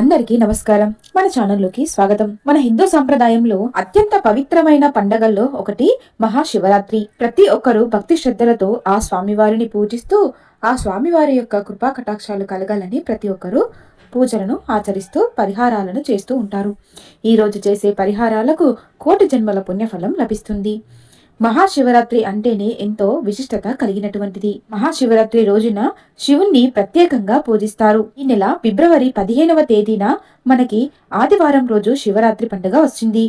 అందరికీ నమస్కారం. మన ఛానల్లోకి స్వాగతం. మన హిందూ సంప్రదాయంలో అత్యంత పవిత్రమైన పండగల్లో ఒకటి మహాశివరాత్రి. ప్రతి ఒక్కరూ భక్తి శ్రద్ధలతో ఆ స్వామివారిని పూజిస్తూ ఆ స్వామివారి యొక్క కృపా కటాక్షాలు కలగాలని ప్రతి ఒక్కరూ పూజలను ఆచరిస్తూ పరిహారాలను చేస్తూ ఉంటారు. ఈరోజు చేసే పరిహారాలకు కోటి జన్మల పుణ్యఫలం లభిస్తుంది. మహాశివరాత్రి అంటేనే ఎంతో విశిష్టత కలిగినటువంటిది. మహాశివరాత్రి రోజున శివుణ్ణి ప్రత్యేకంగా పూజిస్తారు. ఈ నెల ఫిబ్రవరి పదిహేనవ తేదీన మనకి ఆదివారం రోజు శివరాత్రి పండుగ వచ్చింది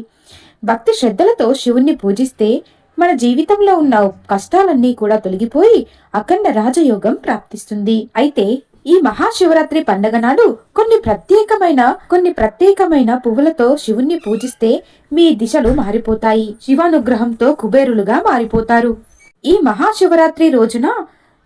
భక్తి శ్రద్ధలతో శివుణ్ణి పూజిస్తే మన జీవితంలో ఉన్న కష్టాలన్నీ కూడా తొలగిపోయి అఖండ రాజయోగం ప్రాప్తిస్తుంది. అయితే ఈ మహాశివరాత్రి పండగ నాడు కొన్ని ప్రత్యేకమైన కొన్ని ప్రత్యేకమైన పువ్వులతో శివుణ్ణి పూజిస్తే మీ దిశలు మారిపోతాయి. శివానుగ్రహంతో కుబేరులుగా మారిపోతారు. ఈ మహాశివరాత్రి రోజున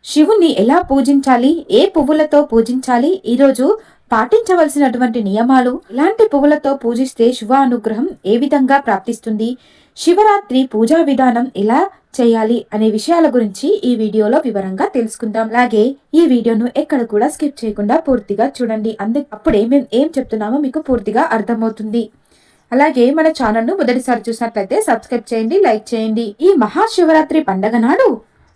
శివుణ్ణి ఎలా పూజించాలి? ఏ పువ్వులతో పూజించాలి? ఈరోజు పాటించవలసినటువంటి నియమాలు? ఇలాంటి పువ్వులతో పూజిస్తే శివ అనుగ్రహం ఏ విధంగా ప్రాప్తిస్తుంది? శివరాత్రి పూజా విధానం ఎలా చేయాలి అనే విషయాల గురించి ఈ వీడియోలో వివరంగా తెలుసుకుందాం. అలాగే ఈ వీడియోను ఎక్కడ కూడా స్కిప్ చేయకుండా పూర్తిగా చూడండి. అందు అప్పుడే మేము ఏం చెప్తున్నామో మీకు పూర్తిగా అర్థమవుతుంది. అలాగే మన ఛానల్ను మొదటిసారి చూసినట్లయితే సబ్స్క్రైబ్ చేయండి లైక్ చేయండి. ఈ మహాశివరాత్రి పండగ నాడు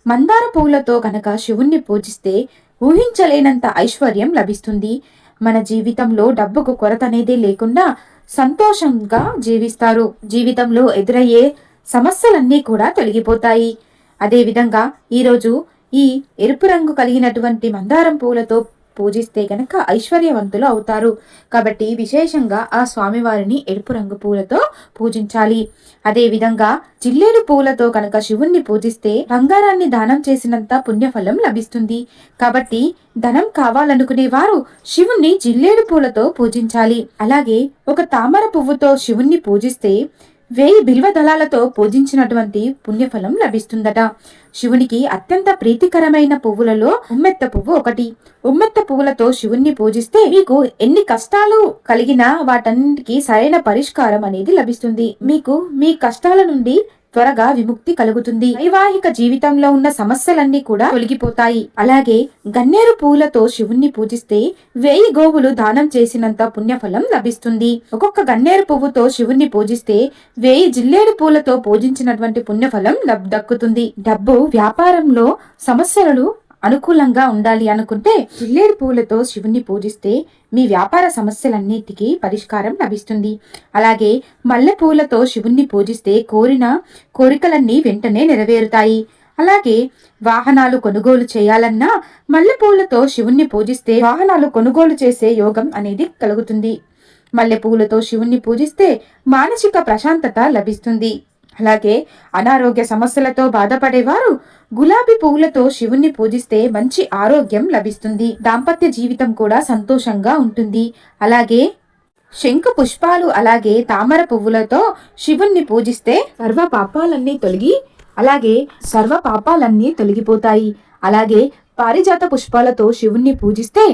మందార పువ్వులతో గనక శివుణ్ణి పూజిస్తే ఊహించలేనంత ఐశ్వర్యం లభిస్తుంది. మన జీవితంలో డబ్బుకు కొరత అనేది లేకుండా సంతోషంగా జీవిస్తారు. జీవితంలో ఎదురయ్యే సమస్యలన్నీ కూడా తొలగిపోతాయి. అదేవిధంగా ఈరోజు ఈ ఎరుపు రంగు కలిగినటువంటి మందారం పూలతో పూజిస్తే గనక ఐశ్వర్యవంతులు అవుతారు. కాబట్టి విశేషంగా ఆ స్వామివారిని ఎరుపు రంగు పూలతో పూజించాలి. అదేవిధంగా జిల్లేడు పూలతో కనుక శివుణ్ణి పూజిస్తే బంగారాన్ని దానం చేసినంత పుణ్యఫలం లభిస్తుంది. కాబట్టి ధనం కావాలనుకునే వారు శివుణ్ణి జిల్లేడు పూలతో పూజించాలి. అలాగే ఒక తామర పువ్వుతో శివుణ్ణి పూజిస్తే వేయి బిల్వ దళాలతో పూజించినటువంటి పుణ్యఫలం లభిస్తుందట. శివునికి అత్యంత ప్రీతికరమైన పువ్వులలో ఉమ్మెత్త పువ్వు ఒకటి. ఉమ్మెత్త పువ్వులతో శివుణ్ణి పూజిస్తే మీకు ఎన్ని కష్టాలు కలిగినా వాటన్నిటికీ సరైన పరిష్కారం అనేది లభిస్తుంది. మీకు మీ కష్టాల నుండి త్వరగా విముక్తి కలుగుతుంది. వైవాహిక జీవితంలో ఉన్న సమస్యలన్నీ కూడా తొలగిపోతాయి. అలాగే గన్నేరు పూలతో శివుణ్ణి పూజిస్తే వేయి గోవులు దానం చేసినంత పుణ్యఫలం లభిస్తుంది. ఒక్కొక్క గన్నేరు పువ్వుతో శివుణ్ణి పూజిస్తే వేయి జిల్లేడు పూలతో పూజించినటువంటి పుణ్యఫలం లబ్ దక్కుతుంది. డబ్బు వ్యాపారంలో సమస్యలు అనుకూలంగా ఉండాలి అనుకుంటే జిల్లేడు పూలతో శివుణ్ణి పూజిస్తే మీ వ్యాపార సమస్యలన్నిటికీ పరిష్కారం లభిస్తుంది. అలాగే మల్లె పువ్వులతో శివుణ్ణి పూజిస్తే కోరిన కోరికలన్నీ వెంటనే నెరవేరుతాయి. అలాగే వాహనాలు కొనుగోలు చేయాలన్నా మల్లెపూలతో శివుణ్ణి పూజిస్తే వాహనాలు కొనుగోలు చేసే యోగం అనేది కలుగుతుంది. మల్లెపూలతో శివుణ్ణి పూజిస్తే మానసిక ప్రశాంతత లభిస్తుంది. అలాగే అనారోగ్య సమస్యలతో బాధపడేవారు గులాబీ పువ్వులతో శివుణ్ణి పూజిస్తే మంచి ఆరోగ్యం లభిస్తుంది. దాంపత్య జీవితం కూడా సంతోషంగా ఉంటుంది. అలాగే శంకు పుష్పాలు అలాగే తామర పువ్వులతో శివుణ్ణి పూజిస్తే సర్వ పాపాలన్నీ తొలగి అలాగే సర్వ పాపాలన్నీ తొలగిపోతాయి. అలాగే పారిజాత పుష్పాలతో శివుణ్ణి పూజిస్తే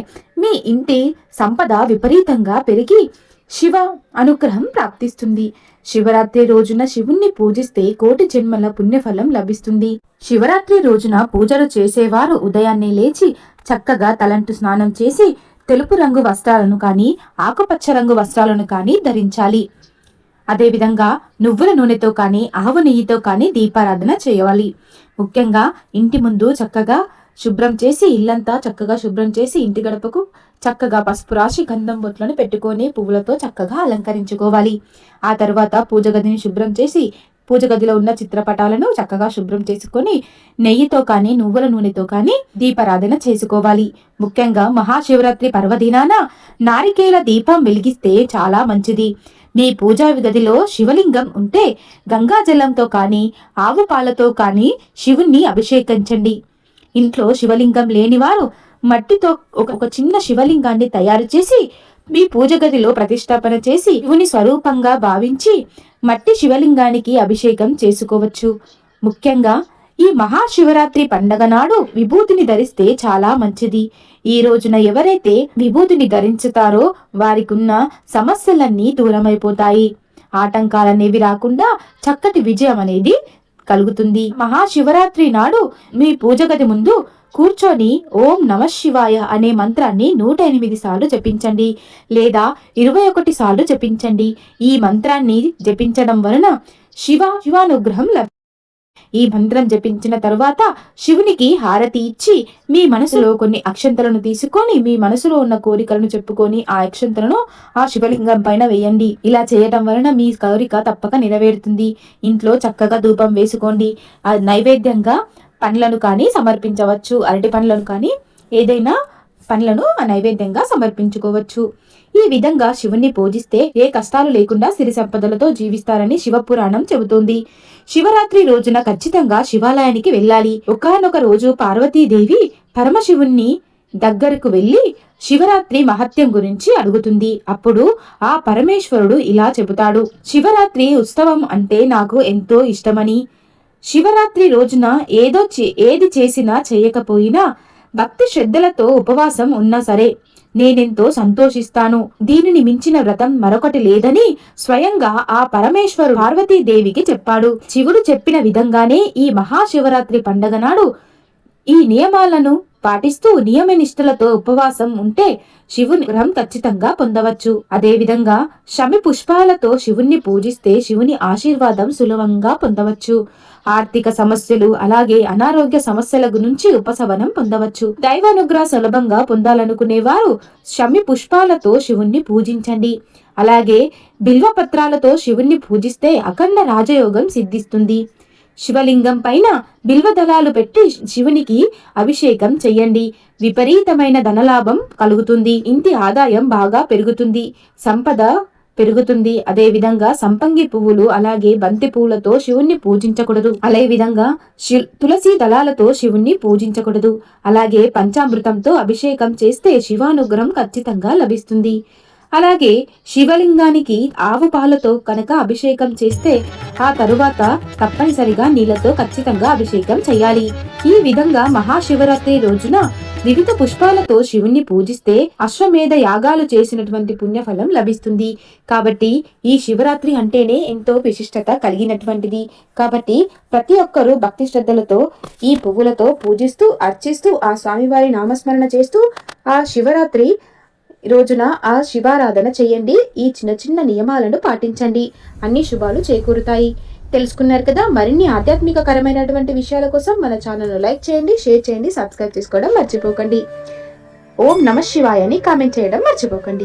మీ ఇంటి సంపద విపరీతంగా పెరిగి శివ అనుగ్రహం ప్రాప్తిస్తుంది. శివరాత్రి రోజున శివుణ్ణి పూజిస్తే కోటి జన్మల పుణ్యఫలం లభిస్తుంది. శివరాత్రి రోజున పూజలు చేసేవారు ఉదయాన్నే లేచి చక్కగా తలంటు స్నానం చేసి తెలుపు రంగు వస్త్రాలను కానీ ఆకుపచ్చ రంగు వస్త్రాలను కానీ ధరించాలి. అదేవిధంగా నువ్వుల నూనెతో కానీ ఆవు నెయ్యితో కానీ దీపారాధన చేయాలి. ముఖ్యంగా ఇంటి ముందు చక్కగా శుభ్రం చేసి ఇల్లంతా చక్కగా శుభ్రం చేసి ఇంటి గడపకు చక్కగా పసుపు రాసి గంధం బొట్లను పెట్టుకొని పువ్వులతో చక్కగా అలంకరించుకోవాలి. ఆ తర్వాత పూజ గదిని శుభ్రం చేసి పూజ గదిలో ఉన్న చిత్రపటాలను చక్కగా శుభ్రం చేసుకొని నెయ్యితో కానీ నువ్వుల నూనెతో కానీ దీపారాధన చేసుకోవాలి. ముఖ్యంగా మహాశివరాత్రి పర్వదినాన నారికేల దీపం వెలిగిస్తే చాలా మంచిది. మీ పూజా గదిలో శివలింగం ఉంటే గంగాజలంతో కానీ ఆవు పాలతో కానీ శివుణ్ణి అభిషేకించండి. ఇంట్లో శివలింగం లేనివారు మట్టితో ఒక చిన్న శివలింగాన్ని తయారు చేసి మీ పూజ గదిలో ప్రతిష్టాపన చేసి శివుని స్వరూపంగా భావించి మట్టి శివలింగానికి అభిషేకం చేసుకోవచ్చు. ముఖ్యంగా ఈ మహాశివరాత్రి పండగ నాడు విభూతిని ధరిస్తే చాలా మంచిది. ఈ రోజున ఎవరైతే విభూతిని ధరించుతారో వారికున్న సమస్యలన్నీ దూరమైపోతాయి. ఆటంకాలనేవి రాకుండా చక్కటి విజయం అనేది కలుగుతుంది. మహాశివరాత్రి నాడు మీ పూజ గది ముందు కూర్చొని ఓం నమ శివాయ అనే మంత్రాన్ని నూట ఎనిమిది సార్లు జపించండి లేదా ఇరవై ఒకటి సార్లు జపించండి. ఈ మంత్రాన్ని జపించడం వలన శివ శివానుగ్రహం లభి ఈ మంత్రం జపించిన తరువాత శివునికి హారతి ఇచ్చి మీ మనసులో కొన్ని అక్షంతలను తీసుకొని మీ మనసులో ఉన్న కోరికలను చెప్పుకొని ఆ అక్షంతలను ఆ శివలింగం పైన వేయండి. ఇలా చేయటం వలన మీ కోరిక తప్పక నెరవేరుతుంది. ఇంట్లో చక్కగా ధూపం వేసుకోండి. ఆ నైవేద్యంగా పండ్లను కానీ సమర్పించవచ్చు. అరటి పండ్లను కానీ ఏదైనా పండ్లను నైవేద్యంగా సమర్పించుకోవచ్చు. ఈ విధంగా శివుణ్ణి పూజిస్తే ఏ కష్టాలు లేకుండా సిరి సంపదలతో జీవిస్తారని శివపురాణం చెబుతోంది. శివరాత్రి రోజున ఖచ్చితంగా శివాలయానికి వెళ్ళాలి. ఒకనొక రోజు పార్వతీదేవి పరమశివుణ్ణి దగ్గరకు వెళ్ళి శివరాత్రి మహత్యం గురించి అడుగుతుంది. అప్పుడు ఆ పరమేశ్వరుడు ఇలా చెబుతాడు. శివరాత్రి ఉత్సవం అంటే నాకు ఎంతో ఇష్టమని శివరాత్రి రోజున ఏదో ఏది చేసినా చేయకపోయినా భక్తి శ్రద్ధలతో ఉపవాసం ఉన్నా సరే నేనెంతో సంతోషిస్తాను. దీనిని మించిన వ్రతం మరొకటి లేదని స్వయంగా ఆ పరమేశ్వరు పార్వతీదేవికి చెప్పాడు. శివుడు చెప్పిన విధంగానే ఈ మహాశివరాత్రి పండగ నాడు ఈ నియమాలను పాటిస్తూ నియమనిష్టలతో ఉపవాసం ఉంటే శివుని గ్రహం ఖచ్చితంగా పొందవచ్చు. అదేవిధంగా శమి పుష్పాలతో శివుణ్ణి పూజిస్తే శివుని ఆశీర్వాదం సులభంగా పొందవచ్చు. ఆర్థిక సమస్యలు అలాగే అనారోగ్య సమస్యల గురించి ఉపశమనం పొందవచ్చు. దైవానుగ్రహ సులభంగా పొందాలనుకునేవారు శమి పుష్పాలతో శివుణ్ణి పూజించండి. అలాగే బిల్వపత్రాలతో శివుణ్ణి పూజిస్తే అఖండ రాజయోగం సిద్ధిస్తుంది. శివలింగం పైన బిల్వదళాలు పెట్టి శివునికి అభిషేకం చెయ్యండి. విపరీతమైన ధనలాభం కలుగుతుంది. ఇంటి ఆదాయం బాగా పెరుగుతుంది. సంపద పెరుగుతుంది. అదే విధంగా సంపంగి పువ్వులు అలాగే బంతి పువ్వులతో శివుణ్ణి పూజించకూడదు. అదే విధంగా తులసి దళాలతో శివుణ్ణి పూజించకూడదు. అలాగే పంచామృతంతో అభిషేకం చేస్తే శివానుగ్రహం ఖచ్చితంగా లభిస్తుంది. అలాగే శివలింగానికి ఆవు పాలతో కనుక అభిషేకం చేస్తే ఆ తరువాత తప్పనిసరిగా నీళ్ళతో ఖచ్చితంగా అభిషేకం చేయాలి. ఈ విధంగా మహాశివరాత్రి రోజున వివిధ పుష్పాలతో శివుణ్ణి పూజిస్తే అశ్వమేధ యాగాలు చేసినటువంటి పుణ్యఫలం లభిస్తుంది. కాబట్టి ఈ శివరాత్రి అంటేనే ఎంతో విశిష్టత కలిగినటువంటిది. కాబట్టి ప్రతి ఒక్కరూ భక్తి శ్రద్ధలతో ఈ పువ్వులతో పూజిస్తూ అర్చిస్తూ ఆ స్వామివారి నామస్మరణ చేస్తూ ఆ శివరాత్రి రోజున ఆ శివారాధన చేయండి. ఈ చిన్న చిన్న నియమాలను పాటించండి. అన్ని శుభాలు చేకూరుతాయి. తెలుసుకున్నారు కదా మరిన్ని ఆధ్యాత్మికకరమైనటువంటి విషయాల కోసం మన ఛానల్ను లైక్ చేయండి షేర్ చేయండి సబ్స్క్రైబ్ చేసుకోవడం మర్చిపోకండి. ఓం నమ శివాయని కామెంట్ చేయడం మర్చిపోకండి.